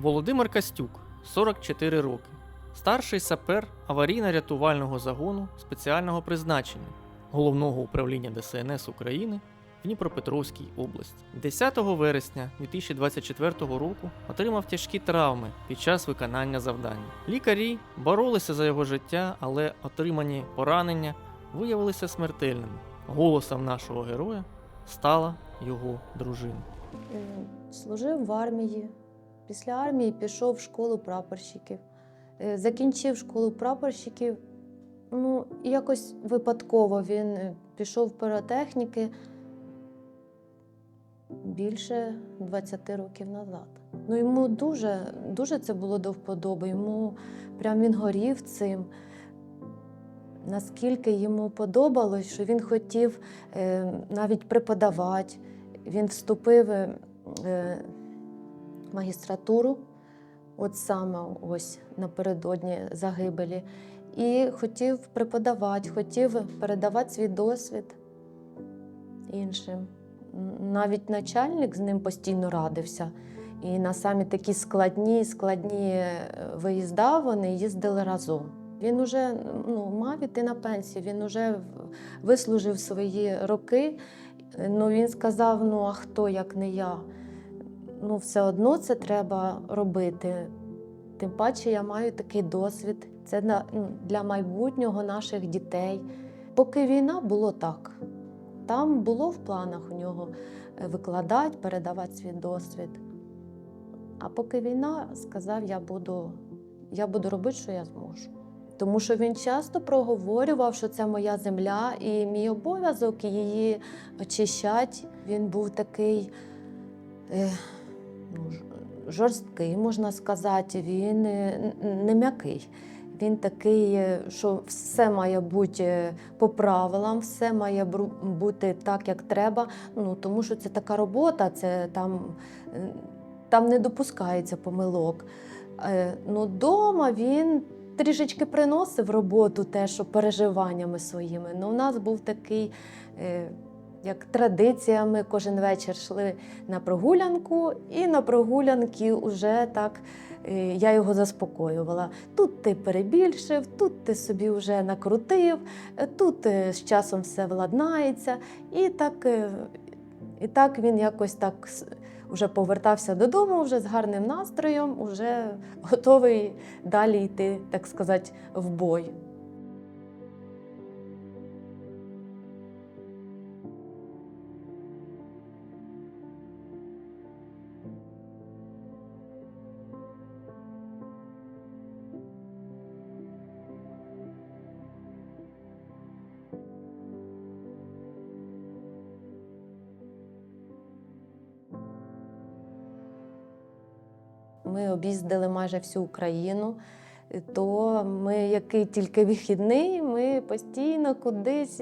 Володимир Костюк, 44 роки. Старший сапер аварійно-рятувального загону спеціального призначення Головного управління ДСНС України в Дніпропетровській області. 10 вересня 2024 року отримав тяжкі травми під час виконання завдання. Лікарі боролися за його життя, але отримані поранення виявилися смертельними. Голосом нашого героя стала його дружина. Е, Служив в армії. Після армії пішов в школу прапорщиків. Е, Закінчив школу прапорщиків. Ну, якось випадково він е, пішов в піротехніки більше 20 років назад. Ну, йому дуже, дуже це було до вподоби. Йому прям він горів цим. Наскільки йому подобалось, що він хотів е, навіть преподавати. Він вступив магістратуру, от саме ось напередодні загибелі, і хотів преподавати, хотів передавати свій досвід іншим. Навіть начальник з ним постійно радився. І на самі такі складні, складні е, виїзда вони їздили разом. Він уже ну, мав іти на пенсію, він уже вислужив свої роки. Ну, він сказав: ну а хто, як не я? Ну, все одно це треба робити. Тим паче я маю такий досвід. Це ну, для майбутнього наших дітей. Поки війна було так. Там було в планах у нього е, викладати, передавати свій досвід. А поки війна, сказав, я буду, я буду робити, що я зможу. Тому що він часто проговорював, що це моя земля, і мій обов'язок її очищати. Він був такий е, жорсткий, можна сказати. Він е, не м'який. Він такий, е, що все має бути е, по правилам, все має бути так, як треба. Ну, тому що це така робота, це там, там не допускається помилок. Ну, дома він трішечки приносив роботу що переживаннями своїми. Ну, у нас був такий, як традиція, ми кожен вечір йшли на прогулянку, і на прогулянки вже так е, я його заспокоювала. Тут ти перебільшив, тут ти собі вже накрутив, е, тут е, з часом все владнається. І так, і так він якось так вже повертався додому, вже з гарним настроєм, вже готовий далі йти, так сказати, в бой. Ми об'їздили майже всю Україну. То ми, який тільки вихідний, ми постійно кудись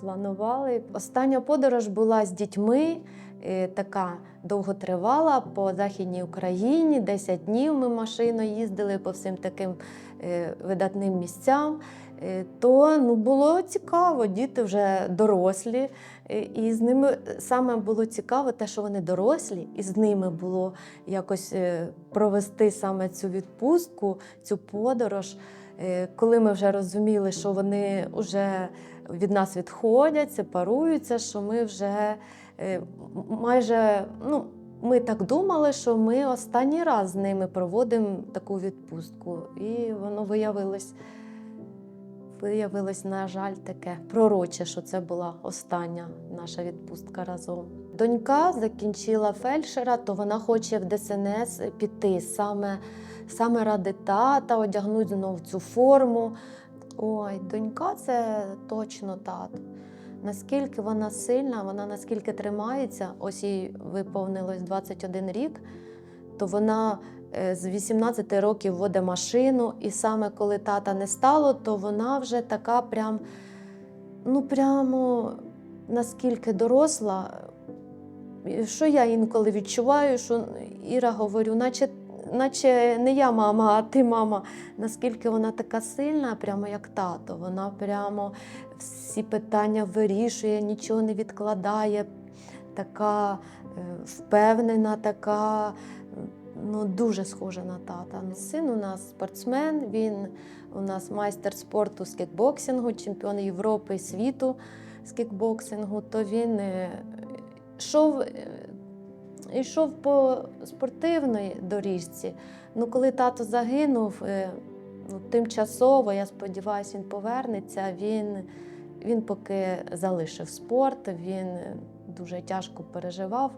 планували. Остання подорож була з дітьми, е, така довготривала по Західній Україні. 10 днів ми машиною їздили по всім таким е, видатним місцям. Е, То ну, було цікаво, діти вже дорослі, е, і з ними саме було цікаво те, що вони дорослі, і з ними було якось е, провести саме цю відпустку, цю подорож. Коли ми вже розуміли, що вони вже від нас відходять, сепаруються, що ми вже майже ну, ми так думали, що ми останній раз з ними проводимо таку відпустку. І воно виявилось, виявилось, на жаль, таке пророче, що це була остання наша відпустка разом. Донька закінчила фельдшера, то вона хоче в ДСНС піти саме, саме ради тата, одягнути знову цю форму. Ой, донька це точно тато. Наскільки вона сильна, вона наскільки тримається, ось їй виповнилось 21 рік, то вона з 18 років водить машину, і саме коли тата не стало, то вона вже така прям, ну прямо наскільки доросла, е, що я інколи відчуваю, що Іра говорю, наче, наче не я мама, а ти мама. Наскільки вона така сильна, прямо як тато. Вона прямо всі питання вирішує, нічого не відкладає, така е, впевнена, така. Ну, дуже схожа на тата. Син у нас спортсмен, він у нас майстер спорту з кікбоксингу, чемпіон Європи і світу з кікбоксингу, то він е, йшов, е, йшов по спортивній доріжці. Ну, коли тато загинув, е, ну, тимчасово, я сподіваюся, він повернеться. Він, він поки залишив спорт, він дуже тяжко переживав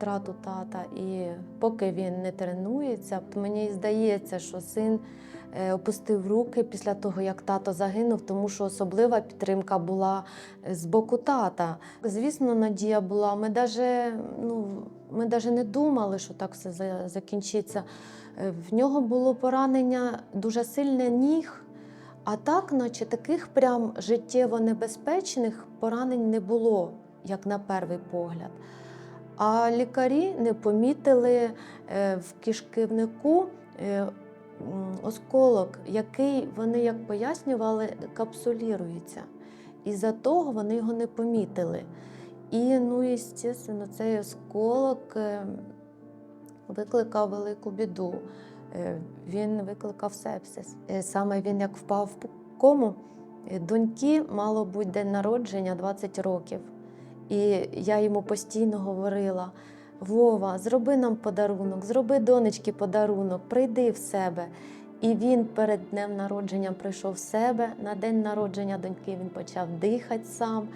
втрату тата. І поки він не тренується, то мені здається, що син е, опустив руки після того, як тато загинув, тому що особлива підтримка була е, з боку тата. Звісно, надія була. Ми навіть ну, ми даже не думали, що так все закінчиться. Е, В нього було поранення дуже сильне ніг. А так, наче таких прям життєво небезпечних поранень не було, як на перший погляд. А лікарі не помітили е, в кишківнику е, осколок, який вони, як пояснювали, капсулірується. І за того вони його не помітили. І, ну, і, звісно, цей осколок е, викликав велику біду. Він викликав сепсис. Саме він як впав в кому, доньки мало бути день народження 20 років. І я йому постійно говорила: Вова, зроби нам подарунок, зроби донечки подарунок, прийди в себе. І він перед днем народження прийшов в себе. На день народження доньки він почав дихати сам.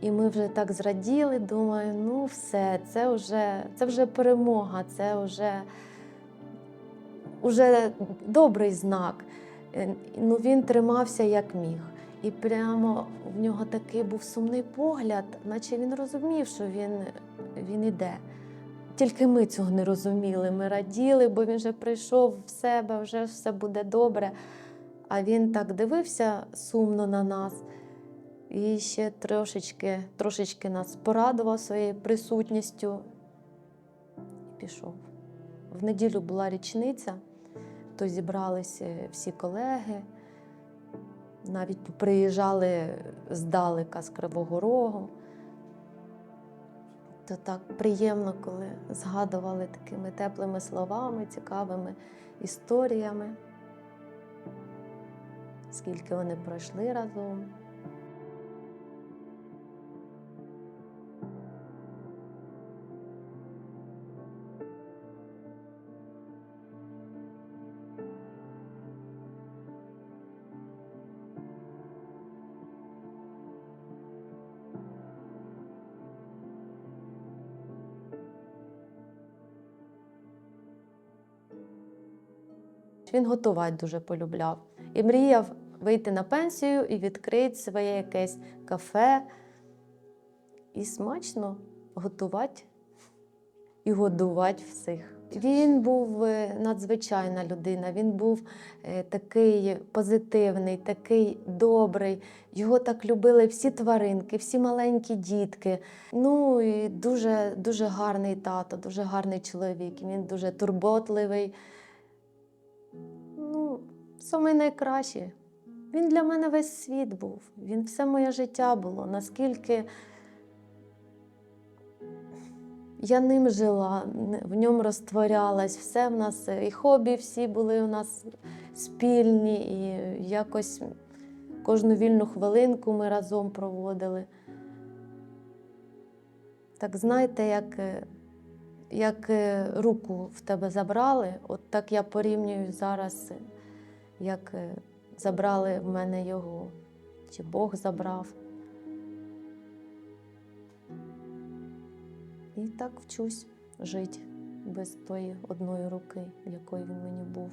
І ми вже так зраділи, думаю, ну все, це вже, це вже перемога, це вже, вже добрий знак. Е, Ну, він тримався як міг. І прямо в нього такий був сумний погляд, наче він розумів, що він, він іде. Тільки ми цього не розуміли. Ми раділи, бо він вже прийшов в себе, вже все буде добре. А він так дивився сумно на нас і ще трошечки, трошечки нас порадував своєю присутністю і пішов. В неділю була річниця, то зібралися всі колеги. Навіть приїжджали здалека з Кривого Рогу. То так приємно, коли згадували такими теплими словами, цікавими історіями, скільки вони пройшли разом. Він готувати дуже полюбляв. І мріяв вийти на пенсію і відкрити своє якесь кафе. І смачно готувати і годувати всіх. Він був е, надзвичайна людина, він був е, такий позитивний, такий добрий. Його так любили всі тваринки, всі маленькі дітки. Ну і дуже, дуже гарний тато, дуже гарний чоловік. Він дуже турботливий. Самий найкращий. Він для мене весь світ був. Він все моє життя було. Наскільки я ним жила, в ньому розтворялась, все в нас, і хобі всі були у нас спільні, і якось кожну вільну хвилинку ми разом проводили. Так знаєте, як, як е, руку в тебе забрали, от так я порівнюю зараз, е, як е, забрали в мене його, чи Бог забрав. І так вчусь жити без тої одної руки, якою він мені був.